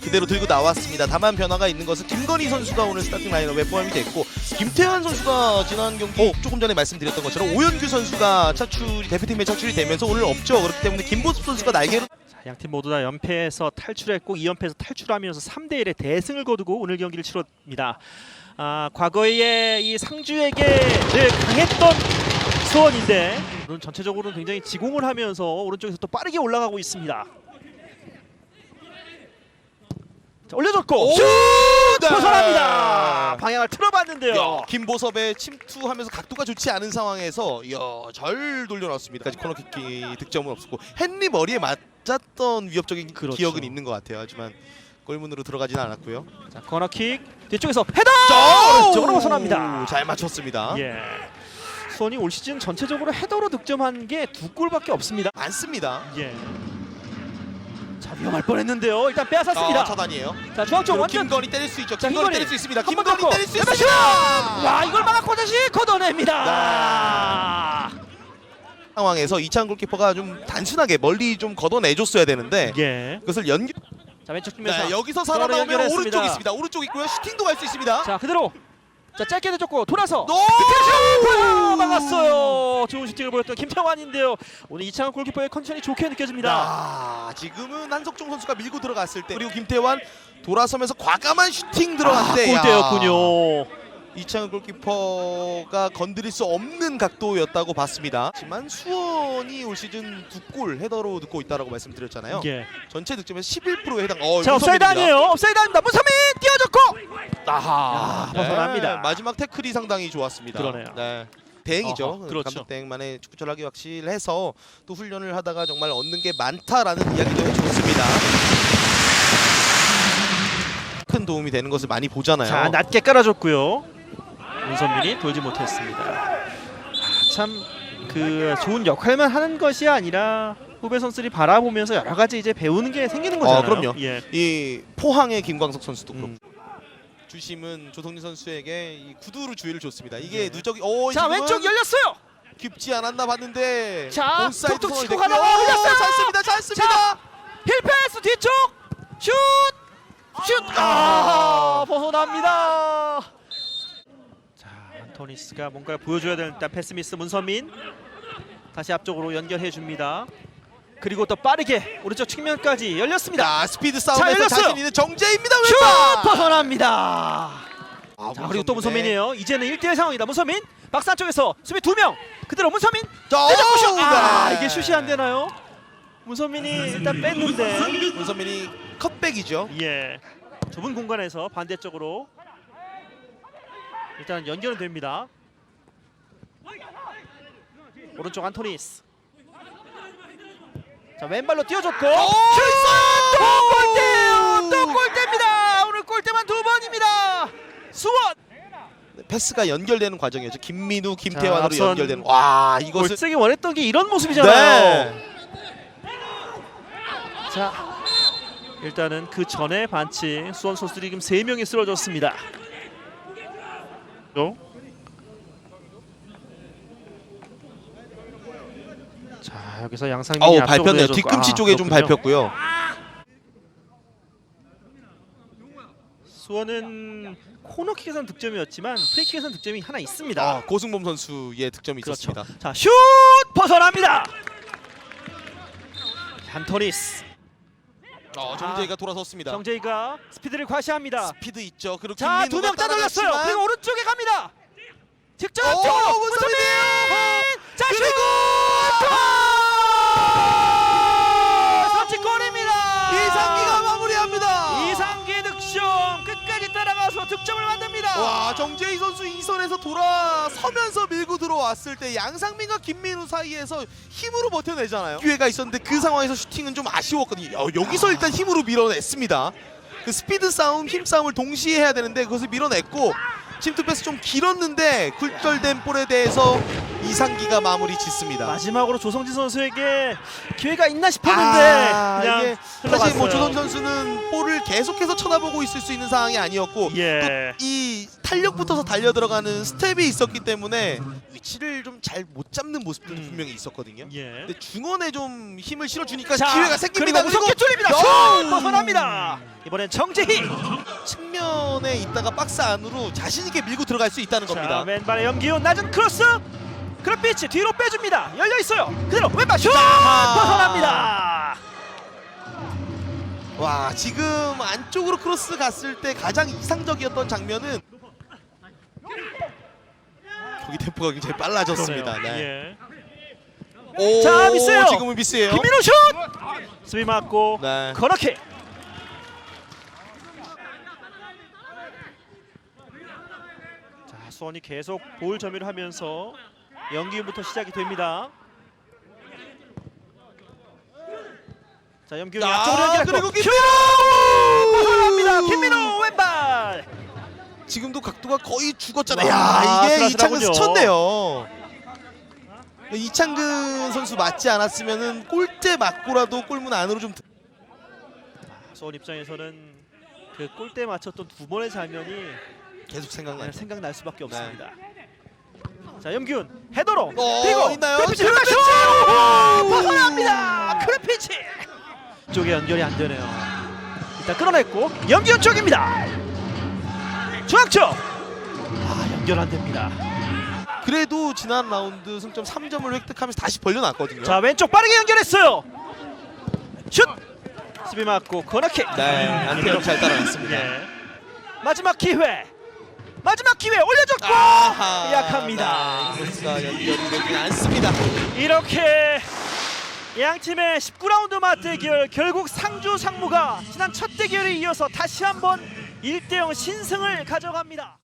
그대로 들고 나왔습니다. 다만 변화가 있는 것은 김건희 선수가 오늘 스타팅 라인업에 포함이 됐고 김태환 선수가 지난 경기 조금 전에 말씀드렸던 것처럼 오현규 선수가 차출이 대표팀에 차출이 되면서 오늘 없죠. 그렇기 때문에 김보습 선수가 날개로 양팀 모두 다 연패에서 탈출했고 2연패에서 탈출하면서 3대 1의 대승을 거두고 오늘 경기를 치렀습니다. 아, 과거에 이 상주에게 늘 강했던 수원인데 오늘 전체적으로 굉장히 지공을 하면서 오른쪽에서 또 빠르게 올라가고 있습니다. 자, 올려줬고 슛! 네. 벗어납니다. 방향을 틀어봤는데요. 야, 김보섭의 침투하면서 각도가 좋지 않은 상황에서 이야, 잘 돌려놨습니다. 까지 코너킥 득점은 없었고 헨리 머리에 맞았던 위협적인 그렇죠. 기억은 있는 것 같아요. 하지만 골문으로 들어가지는 않았고요. 자, 코너킥 뒤쪽에서 헤더! 오! 오른쪽으로 벗어납니다. 잘 맞췄습니다. 예. 수원이 올 시즌 전체적으로 헤더로 득점한 게 두 골밖에 없습니다. 많습니다. 예. 자 위험할 뻔했는데요. 일단 빼앗았습니다. 아, 차단이에요. 자 중앙쪽 완전 김건희 때릴 수 있죠. 자, 김건희. 때릴 수 있습니다. 한번 김건희. 때릴 수 있습니다. 슛! 와 이걸 막았고 다시 걷어냅니다. 상황에서 이창 골키퍼가 좀 단순하게 멀리 좀 걷어내줬어야 되는데 예. 그것을 연결. 자 왼쪽 측면에서 네, 여기서 살아나오면. 오른쪽 있습니다. 오른쪽 있고요. 슈팅도 갈 수 있습니다. 자 그대로 자 짧게 내줬고 돌아서 노! 아, 막았어요. 좋은 슈팅을 보였던 김태환인데요. 오늘 이창훈 골키퍼의 컨디션이 좋게 느껴집니다. 아, 지금은 한석종 선수가 밀고 들어갔을 때 그리고 김태환 돌아서면서 과감한 슈팅 들어갔는데 아, 골대였군요. 이창훈 골키퍼가 건드릴 수 없는 각도였다고 봤습니다. 하지만 수원이 올 시즌 두 골 헤더로 넣고 있다라고 말씀드렸잖아요. 예. 전체 득점의 11%에 해당. 어, 자 업사이드. 아니에요. 업사이드 아닙니다. 문선민 띄워줬고 아하, 야, 벗어납니다. 네, 마지막 태클이 상당히 좋았습니다. 그러네요. 네. 대행이죠. 어허, 그렇죠. 감독 대행만의 축구 전략이 확실해서 또 훈련을 하다가 정말 얻는 게 많다라는 이야기도 해주었습니다. 큰 도움이 되는 것을 많이 보잖아요. 자 낮게 깔아줬고요. 문선민이 돌지 못했습니다. 아, 참그 좋은 역할만 하는 것이 아니라 후배 선수들이 바라보면서 여러 가지 이제 배우는 게 생기는 거잖아요. 어, 그럼요. 예. 이 포항의 김광석 선수도 그렇고 음. 주심은 조성민 선수에게 이 구두로 주의를 줬습니다. 이게 네. 누적이 어자 지금은 왼쪽 열렸어요. 깊지 않았나 봤는데 자, 온사이드 톡톡 선언이 치고 됐고요. 가다가 오, 올렸어요. 잘 씁니다. 잘 씁니다. 힐패스 뒤쪽 슛! 슛! 아, 벗어납니다. 자, 안토니스가 뭔가 보여줘야 되는 일단 패스미스 문선민 다시 앞쪽으로 연결해 줍니다. 그리고 또 빠르게 오른쪽 측면까지 열렸습니다. 자 스피드 자, 싸움에서 열렸어요. 자신 있는 정재입니다. 슛! 왼발. 벗어납니다. 아, 자, 그리고 또 문선민이에요. 이제는 1대1 상황이다. 문선민 박스 안쪽에서 수비 두 명. 그대로 문선민 자, 내줬고 슛! 오, 아, 네. 이게 슛이 안 되나요? 문선민이 일단 뺐는데 문선민이 컷백이죠. 예. 좁은 공간에서 반대쪽으로 일단 연결은 됩니다. 오른쪽 안토니스. 자 왼발로 띄워줬고 오, 또 골대예요. 또 골대입니다. 오늘 골대만 두 번입니다. 수원 패스가 연결되는 과정이었죠. 김민우, 김태환으로 앞선 연결되는. 와 이것은 골세기 원했던 게 이런 모습이잖아요. 네. 자 일단은 그 전에 반칙 수원 선수들이 지금 세 명이 쓰러졌습니다. 또. 자 여기서 양상민이 어우 앞쪽으로 밟혔네요. 뒤꿈치 아, 쪽에 좀 그렇군요. 밟혔고요. 수원은 코너킥에선 득점이었지만 프리킥에선 득점이 하나 있습니다. 아, 고승범 선수의 득점이 그렇죠. 있었습니다. 자, 슛 벗어납니다. 안토니스 어, 정재희가 돌아섰습니다. 정재희가 스피드를 과시합니다. 스피드 있죠. 그리고 자, 두 김민우가 명 따돌렸어요. 따라갔지만 그리고 오른쪽에 갑니다. 직접 오, 쪽으로 문선민! 문선민. 와 정재희 선수 이 선에서 돌아서면서 밀고 들어왔을 때 양상민과 김민우 사이에서 힘으로 버텨내잖아요. 기회가 있었는데 그 상황에서 슈팅은 좀 아쉬웠거든요. 어, 여기서 일단 힘으로 밀어냈습니다. 그 스피드 싸움, 힘 싸움을 동시에 해야 되는데 그것을 밀어냈고 침투 패스 좀 길었는데 굴절된 볼에 대해서 이상기가 마무리 짓습니다. 마지막으로 조성진 선수에게 기회가 있나 싶었는데 아, 그냥 이게 흘러갔어요. 사실 뭐 조선 선수는 볼을 계속해서 쳐다보고 있을 수 있는 상황이 아니었고 예. 이 탄력 붙어서 달려 들어가는 스텝이 있었기 때문에 위치를 좀 잘 못 잡는 모습도 음. 분명히 있었거든요. 예. 근데 중원에 좀 힘을 실어주니까 자, 기회가 생깁니다. 그리고 무섭게 뚫립니다. 슛 벗어납니다. 이번엔 정재희. 측면에 있다가 박스 안으로 자신 있게 밀고 들어갈 수 있다는 자 겁니다. 왼발의 연기훈 낮은 크로스. 크로피치 뒤로 빼줍니다. 열려 있어요. 그대로 왼발 슛 아하. 벗어납니다. 와 지금 안쪽으로 크로스 갔을 때 가장 이상적이었던 장면은 경기 템포가 굉장히 빨라졌습니다. 네. 예. 오, 자, 미스예요. 지금은 미스예요. 김민호 슛. 수비 맞고 네. 코너킥. 자 수원이 계속 볼 점유를 하면서 연기훈부터 시작이 됩니다. 자 연기훈 아, 앞쪽으로 연결했고 그리고 슛! 김민호! 벗어납니다. 김민호 왼발. 지금도 각도가 거의 죽었잖아요. 와, 야 이게. 이창근 스쳤네요. 이창근 선수 맞지 않았으면은 골대 맞고라도 골문 안으로 좀 들- 수원 입장에서는 그 골대 맞췄던 두 번의 장면이 계속 그냥 생각나요. 생각날 수밖에 없습니다. 자 염기훈 헤더로 어, 그리고 있나요? 왼발 슛! 오! 벗어납니다. 크레피치 쪽에 연결이 안 되네요. 일단 끌어냈고 염기훈 쪽입니다. 중앙쪽 아 연결 안 됩니다. 그래도 지난 라운드 승점 3점을 획득하면서 다시 벌려놨거든요. 자 왼쪽 빠르게 연결했어요. 슛 수비 맞고 코너킥. 네, 안테로 잘 따라갔습니다. 예. 마지막 기회. 마지막 기회 올려줬고 아하, 약합니다. 네, 크로스가 연결이 되진 않습니다. 이렇게 양 팀의 19라운드 맞대결 결국 상주 상무가 지난 첫 대결에 이어서 다시 한번 1대0 신승을 가져갑니다.